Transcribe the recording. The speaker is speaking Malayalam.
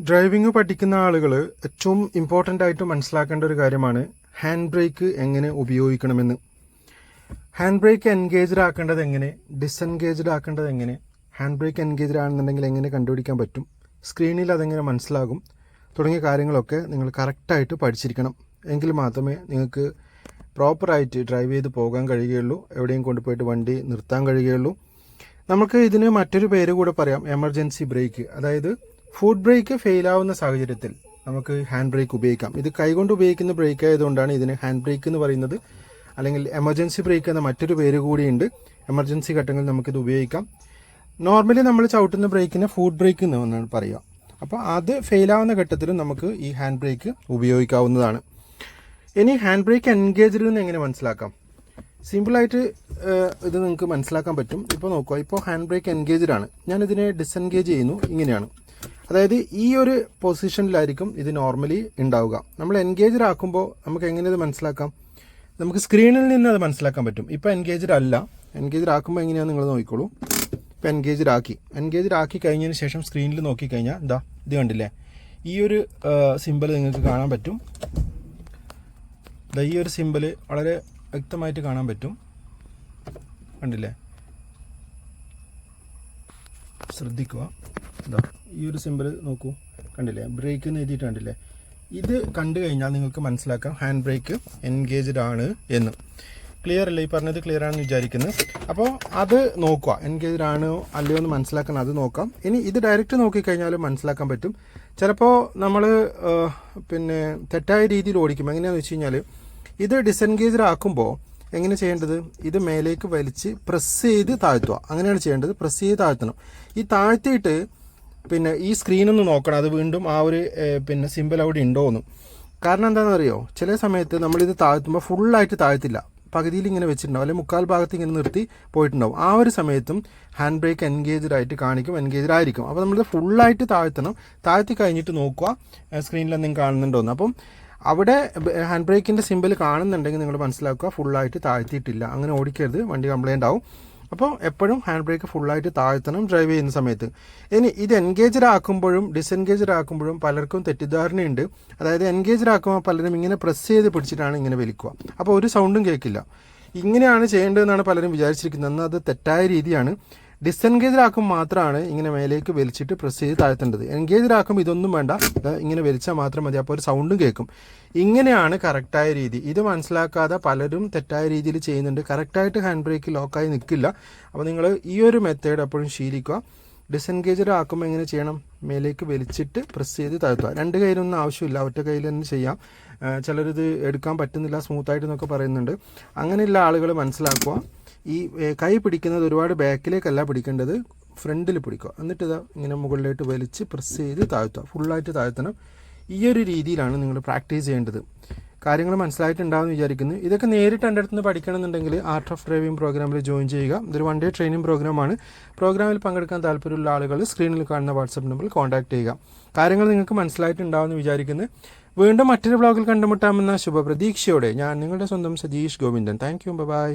ഡ്രൈവിംഗ് പഠിക്കുന്ന ആളുകൾ ഏറ്റവും ഇമ്പോർട്ടന്റ് ആയിട്ട് മനസ്സിലാക്കേണ്ട ഒരു കാര്യമാണ് ഹാൻഡ് ബ്രേക്ക് എങ്ങനെ ഉപയോഗിക്കണമെന്ന്. ഹാൻഡ് ബ്രേക്ക് എൻഗേജ്ഡ് ആക്കേണ്ടത് എങ്ങനെ? ഡിസെൻഗേജ്ഡ് ആക്കേണ്ടത് എങ്ങനെ? ഹാൻഡ് ബ്രേക്ക് എൻഗേജ്ഡ് ആണെന്നുണ്ടെങ്കിൽ എങ്ങനെ കണ്ടുപിടിക്കാൻ പറ്റും? സ്ക്രീനിൽ അതെങ്ങനെ മനസ്സിലാകും? തുടങ്ങിയ കാര്യങ്ങളൊക്കെ നിങ്ങൾ കറക്റ്റായിട്ട് പഠിച്ചിരിക്കണം. എങ്കിൽ മാത്രമേ നിങ്ങൾക്ക് പ്രോപ്പറായിട്ട് ഡ്രൈവ് ചെയ്ത് പോകാൻ കഴിയുകയുള്ളൂ. എവിടെയും കൊണ്ടുപോയിട്ട് വണ്ടി നിർത്താൻ കഴിയുകയുള്ളൂ. നമുക്ക് ഇതിന് മറ്റൊരു പേര് കൂടെ പറയാം. എമർജൻസി ബ്രേക്ക് അതായത് ഫുഡ് ബ്രേക്ക് ഫെയിൽ ആവുന്ന സാഹചര്യത്തിൽ നമുക്ക് ഹാൻഡ് ബ്രേക്ക് ഉപയോഗിക്കാം. ഇത് കൈകൊണ്ട് ഉപയോഗിക്കുന്ന ബ്രേക്ക് ആയതുകൊണ്ടാണ് ഇതിന് ഹാൻഡ് ബ്രേക്ക് എന്ന് പറയുന്നത്. അല്ലെങ്കിൽ എമർജൻസി ബ്രേക്ക് എന്ന മറ്റൊരു പേര് കൂടിയുണ്ട്. എമർജൻസി ഘട്ടങ്ങളിൽ നമുക്കിത് ഉപയോഗിക്കാം. നോർമലി നമ്മൾ ചവിട്ടുന്ന ബ്രേക്കിനെ ഫുഡ് ബ്രേക്ക് എന്ന് എന്നാണ് പറയുക അപ്പോൾ അത് ഫെയിലാവുന്ന ഘട്ടത്തിലും നമുക്ക് ഈ ഹാൻഡ് ബ്രേക്ക് ഉപയോഗിക്കാവുന്നതാണ്. ഇനി ഹാൻഡ് ബ്രേക്ക് എൻഗേജ്ഡ് എന്ന് എങ്ങനെ മനസ്സിലാക്കാം? സിമ്പിളായിട്ട് ഇത് നിങ്ങൾക്ക് മനസ്സിലാക്കാൻ പറ്റും. ഇപ്പോൾ നോക്കുക. ഇപ്പോൾ ഹാൻഡ് ബ്രേക്ക് എൻഗേജ്ഡ് ആണ്. ഞാനിതിനെ ഡിസെൻഗേജ് ചെയ്യുന്നു. ഇങ്ങനെയാണ്. അതായത് ഈ ഒരു പൊസിഷനിലായിരിക്കും ഇത് നോർമലി ഉണ്ടാവുക. നമ്മൾ എൻഗേജ്ഡ് ആക്കുമ്പോൾ നമുക്ക് എങ്ങനെ ഇത് മനസ്സിലാക്കാം? നമുക്ക് സ്ക്രീനിൽ നിന്ന് അത് മനസ്സിലാക്കാൻ പറ്റും. ഇപ്പോൾ എൻഗേജ്ഡ് അല്ല. എൻഗേജ്ഡ് ആക്കുമ്പോൾ എങ്ങനെയാണ് നിങ്ങൾ നോക്കിക്കോളൂ. ഇപ്പോൾ എൻഗേജ്ഡ് ആക്കി. എൻഗേജ്ഡ് ആക്കി കഴിഞ്ഞതിന് ശേഷം സ്ക്രീനിൽ നോക്കിക്കഴിഞ്ഞാൽ എന്താ ഇത് കണ്ടില്ലേ? ഈ ഒരു സിമ്പിൾ നിങ്ങൾക്ക് കാണാൻ പറ്റും. ഈ ഒരു സിമ്പിൾ വളരെ വ്യക്തമായിട്ട് കാണാൻ പറ്റും. കണ്ടില്ലേ? ശ്രദ്ധിക്കുക. ഇതാ ഈ ഒരു സിമ്പിൾ നോക്കൂ. കണ്ടില്ലേ? ബ്രേക്ക് എന്ന് എഴുതിയിട്ട് കണ്ടില്ലേ? ഇത് കണ്ടു കഴിഞ്ഞാൽ നിങ്ങൾക്ക് മനസ്സിലാക്കാം ഹാൻഡ് ബ്രേക്ക് എൻഗേജ്ഡ് ആണ് എന്ന്. ക്ലിയർ അല്ലേ? ഈ പറഞ്ഞത് ക്ലിയർ ആണെന്ന് വിചാരിക്കുന്നത് അപ്പോൾ അത് നോക്കുക. എൻഗേജ്ഡ് ആണോ അല്ലയോ എന്ന് മനസ്സിലാക്കാൻ അത് നോക്കാം. ഇനി ഇത് ഡയറക്റ്റ് നോക്കിക്കഴിഞ്ഞാലും മനസ്സിലാക്കാൻ പറ്റും. ചിലപ്പോൾ നമ്മൾ പിന്നെ തെറ്റായ രീതിയിൽ ഓടിക്കും എങ്ങനെയാണെന്ന് വെച്ച് കഴിഞ്ഞാൽ ഇത് ഡിസെൻഗേജ്ഡ് ആക്കുമ്പോൾ എങ്ങനെ ചെയ്യേണ്ടത്? ഇത് മേലേക്ക് വലിച്ച് പ്രസ് ചെയ്ത് താഴ്ത്തുക. അങ്ങനെയാണ് ചെയ്യേണ്ടത്. പ്രസ് ചെയ്ത് താഴ്ത്തണം. ഈ താഴ്ത്തിയിട്ട് പിന്നെ ഈ സ്ക്രീനൊന്ന് നോക്കണം. അത് വീണ്ടും ആ ഒരു പിന്നെ സിമ്പിൾ അവിടെ ഉണ്ടോ എന്ന്. കാരണം എന്താണെന്ന് അറിയോ ചില സമയത്ത് നമ്മളിത് താഴ്ത്തുമ്പോൾ ഫുള്ളായിട്ട് താഴ്ത്തില്ല. പകുതിയിൽ ഇങ്ങനെ വെച്ചിട്ടുണ്ടാവും. അല്ലെങ്കിൽ മുക്കാൽ ഭാഗത്ത് ഇങ്ങനെ നിർത്തി പോയിട്ടുണ്ടാവും. ആ ഒരു സമയത്തും ഹാൻഡ് ബ്രേക്ക് എൻഗേജ്ഡ് ആയിട്ട് കാണിക്കും എൻഗേജ്ഡ് ആയിരിക്കും. അപ്പോൾ നമ്മളിത് ഫുള്ളായിട്ട് താഴ്ത്തണം. താഴ്ത്തി കഴിഞ്ഞിട്ട് നോക്കുക സ്ക്രീനിൽ എന്തെങ്കിലും കാണുന്നുണ്ടോ എന്ന്. അപ്പം അവിടെ ഹാൻഡ് ബ്രേക്കിന്റെ സിമ്പിൾ കാണുന്നുണ്ടെങ്കിൽ നിങ്ങൾ മനസ്സിലാക്കുക ഫുള്ളായിട്ട് താഴ്ത്തിയിട്ടില്ല. അങ്ങനെ ഓടിക്കരുത്. വണ്ടി കംപ്ലൈന്റ് ആവും. അപ്പോൾ എപ്പോഴും ഹാൻഡ് ബ്രേക്ക് ഫുള്ളായിട്ട് താഴ്ത്തണം ഡ്രൈവ് ചെയ്യുന്ന സമയത്ത്. ഇനി ഇത് എൻഗേജ്ഡ് ആക്കുമ്പോഴും ഡിസെൻഗേജ്ഡ് ആക്കുമ്പോഴും പലർക്കും തെറ്റിദ്ധാരണയുണ്ട്. അതായത് എൻഗേജ്ഡ് ആക്കുമ്പോൾ പലരും ഇങ്ങനെ പ്രസ് ചെയ്ത് പിടിച്ചിട്ടാണ് ഇങ്ങനെ വലിക്കുക. അപ്പോൾ ഒരു സൗണ്ടും കേൾക്കില്ല. ഇങ്ങനെയാണ് ചെയ്യേണ്ടതെന്നാണ് പലരും വിചാരിച്ചിരിക്കുന്നത്. എന്നാൽ അത് തെറ്റായ രീതിയാണ്. ഡിസെൻഗേജ്ഡ് ആക്കുമ്പോൾ മാത്രമാണ് ഇങ്ങനെ മേലേക്ക് വലിച്ചിട്ട് പ്രസ് ചെയ്ത് താഴ്ത്തേണ്ടത്. എൻഗേജ്ഡ് ആക്കുമ്പോൾ ഇതൊന്നും വേണ്ട. ഇങ്ങനെ വലിച്ചാൽ മാത്രം മതി. അപ്പോൾ ഒരു സൗണ്ടും കേൾക്കും. ഇങ്ങനെയാണ് കറക്റ്റായ രീതി. ഇത് മനസ്സിലാക്കാതെ പലരും തെറ്റായ രീതിയിൽ ചെയ്യുന്നുണ്ട്. കറക്റ്റായിട്ട് ഹാൻഡ് ബ്രേക്ക് ലോക്കായി നിൽക്കില്ല അപ്പോൾ നിങ്ങൾ ഈ ഒരു മെത്തേഡ് എപ്പോഴും ശീലിക്കുക. ഡിസെൻഗേജ്ഡ് ആക്കുമ്പോൾ എങ്ങനെ ചെയ്യണം? മേലേക്ക് വലിച്ചിട്ട് പ്രസ് ചെയ്ത് താഴ്ത്തുക. രണ്ട് കയ്യിലൊന്നും ആവശ്യമില്ല. ഒറ്റ കയ്യിൽ തന്നെ ചെയ്യാം. ചിലരിത് എടുക്കാൻ പറ്റുന്നില്ല. സ്മൂത്തായിട്ട് എന്നൊക്കെ പറയുന്നുണ്ട്. അങ്ങനെയുള്ള ആളുകൾ മനസ്സിലാക്കുക. ഈ കൈ പിടിക്കുന്നത് ഒരുപാട് ബാക്കിലേക്കല്ല പിടിക്കേണ്ടത് ഫ്രണ്ടിൽ പിടിക്കുക. എന്നിട്ട് ഇതാ ഇങ്ങനെ മുകളിലോട്ട് വലിച്ച് പ്രസ് ചെയ്ത് താഴ്ത്തുക. ഫുള്ളായിട്ട് താഴ്ത്തണം. ഈ ഒരു രീതിയിലാണ് നിങ്ങൾ പ്രാക്ടീസ് ചെയ്യേണ്ടത്. കാര്യങ്ങൾ മനസ്സിലായിട്ടുണ്ടാവും വിചാരിക്കുന്നു. ഇതൊക്കെ നേരിട്ട് എന്റെ അടുത്ത് നിന്ന് പഠിക്കണമെന്നുണ്ടെങ്കിൽ ആർട്ട് ഓഫ് ഡ്രൈവിംഗ് പ്രോഗ്രാമിൽ ജോയിൻ ചെയ്യുക. ഇതൊരു വൺ ഡേ ട്രെയിനിങ് പ്രോഗ്രാമാണ് പ്രോഗ്രാമിൽ പങ്കെടുക്കാൻ താല്പര്യമുള്ള ആളുകൾ സ്ക്രീനിൽ കാണുന്ന വാട്സപ്പ് നമ്പറിൽ കോൺടാക്ട് ചെയ്യുക. കാര്യങ്ങൾ നിങ്ങൾക്ക് മനസ്സിലായിട്ടുണ്ടാവുമെന്ന് വിചാരിക്കുന്നു. വീണ്ടും മറ്റൊരു ബ്ലോഗിൽ കണ്ടുമുട്ടാമെന്ന ശുഭപ്രതീക്ഷയോടെ ഞാൻ നിങ്ങളുടെ സ്വന്തം Satish Govindan. Thank you bye